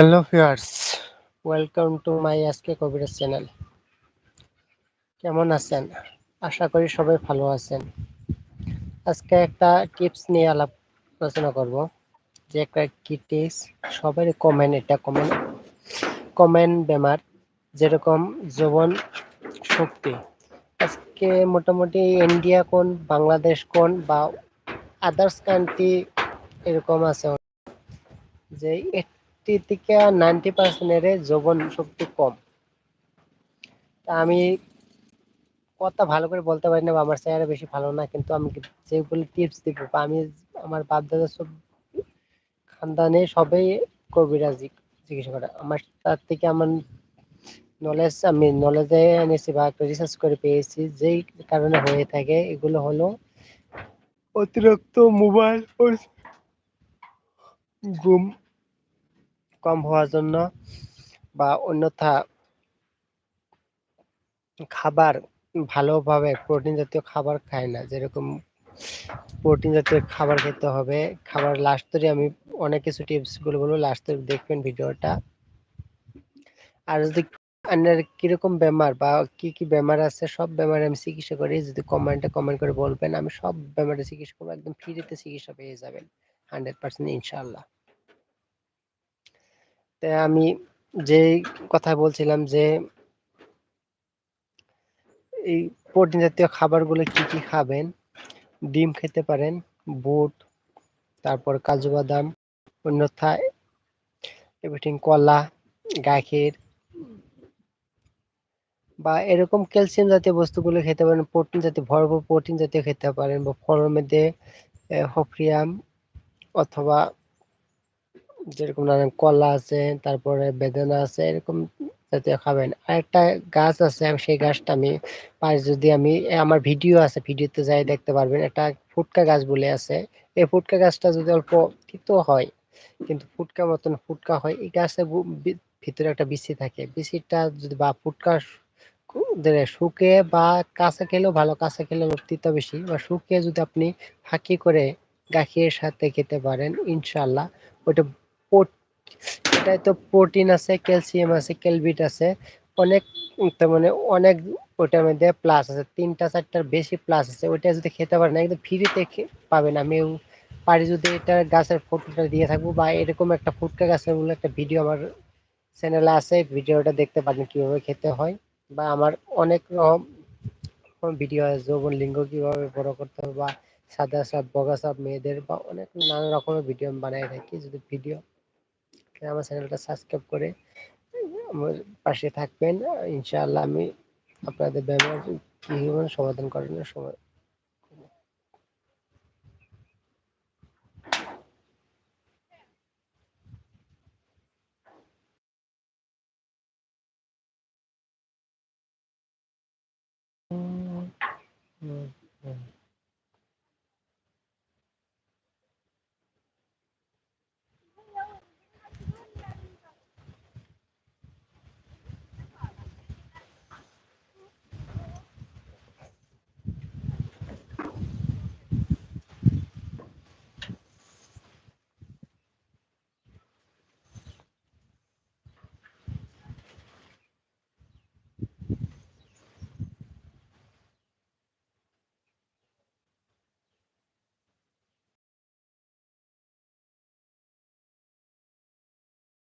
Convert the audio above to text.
Hello viewers welcome to my আজকে কবিরাজ channel কেমন আছেন? আশা করি সবাই ভালো আছেন। আজকে একটা টিপস নিয়ে আলাপ আলোচনা করব। যে একটা কি টিপস সবারই কমেন্ট এটা কমেন কমেন্ট বেমার, যেরকম যৌবন শক্তি। আজকে মোটামুটি ইন্ডিয়া কোন বাংলাদেশ কোন বা আদার্স কান্ট্রি এরকম আছে। যে এইটটি থেকে নাইনটি পার্সেন্টের যৌবন শক্তি কম। আমি কথা ভালো করে বলতে পারি না বা আমার চেহারা বেশি ভালো না, কিন্তু আমি যেগুলো টিপস দিব বা আমি আমার বাপ দাদা সব খানদানে সবাই কবিরাজ চিকিৎসা করে। আমার তার থেকে আমার নলেজ আমি নলেজে এনেছি বা রিসার্চ করে পেয়েছি, যেই কারণে হয়ে থাকে, এগুলো হলো অতিরিক্ত মোবাইল ঘুম কম হওয়ার জন্য বা অন্যথা খাবার ভালোভাবে প্রোটিন জাতীয় খাবার খায় না। যেরকম প্রোটিন জাতীয় খাবার খেতে হবে। খাবার লাস্ট ধরে আমি অনেক কিছু টিপসগুলো বলব লাস্ট ধরে দেখবেন ভিডিওটা। আর যদি আপনার কীরকম বেমার বা কি কি বেমার আছে, সব বেমারে আমি চিকিৎসা করি। যদি কমেন্টে কমেন্ট করে বলবেন, আমি সব বেমারে চিকিৎসা করব। একদম ফ্রিতে চিকিৎসা পেয়ে যাবেন। হান্ড্রেড পার্সেন্ট ইনশাল্লাহ আমি যেই কথা বলছিলাম যে, এই প্রোটিন জাতীয় খাবারগুলো কি কি খাবেন? ডিম খেতে পারেন, বুট, তারপর কাজু বাদাম এভরিথিং কলা, গাখীর বা এরকম ক্যালসিয়াম জাতীয় বস্তুগুলো খেতে পারেন, প্রোটিন জাতীয়, ভরপুর প্রোটিন জাতীয় খেতে পারেন বা ফলের মধ্যে হফরিয়াম অথবা যেরকম নানান কলা আছে, তারপরে বেদানা আছে, এরকম জাতীয় খাবেন। আর একটা গাছ আছে, আমি সেই গাছটা আমি পাই যদি আমি, আমার ভিডিও আছে, ভিডিওতে যাই দেখতে পারবেন, একটা ফুটকা গাছ বলে আছে। এই ফুটকা গাছটা যদি অল্প তিতো হয়, কিন্তু ফুটকা মতন ফুটকা হয়, এই গাছের ভিতরে একটা বিচি থাকে। বিচিটা যদি বা ফুটকা শুকে বা কাঁচা খেলেও ভালো, কাঁচা খেলে তিতা বেশি, বা শুকিয়ে যদি আপনি ফাঁকি করে গাখীরের সাথে খেতে পারেন ইনশাল্লাহ ওইটা এটায় তো প্রোটিন আছে, ক্যালসিয়াম আছে ক্যালবিট আছে। অনেক, তার মানে অনেক ওটার মধ্যে প্লাস আছে। তিনটা, চারটার বেশি প্লাস আছে। ওইটা যদি খেতে পারেন, একদম ফ্রিতে পাবেন। আমি পারি যদি এটা গাছের ফটোটা দিয়ে থাকব বা এরকম একটা ফুটকা গাছের বলে একটা ভিডিও আমার চ্যানেলে আছে। ভিডিওটা দেখতে পারেন কীভাবে খেতে হয় বা আমার অনেক রকম ভিডিও আছে, যৌবন লিঙ্গ কীভাবে বড় করতে হবে বা সাদা সাপ, বগা সাপ, মেয়েদের বা অনেক নানা রকমের ভিডিও আমি বানাই থাকি। যদি ভিডিও আমার চ্যানেলটা সাবস্ক্রাইব করে, আমার পাশে থাকবেন ইনশাআল্লাহ আমি আপনাদের ব্যবহার কীভাবে সমাধান করানোর সময় Mm-hmm.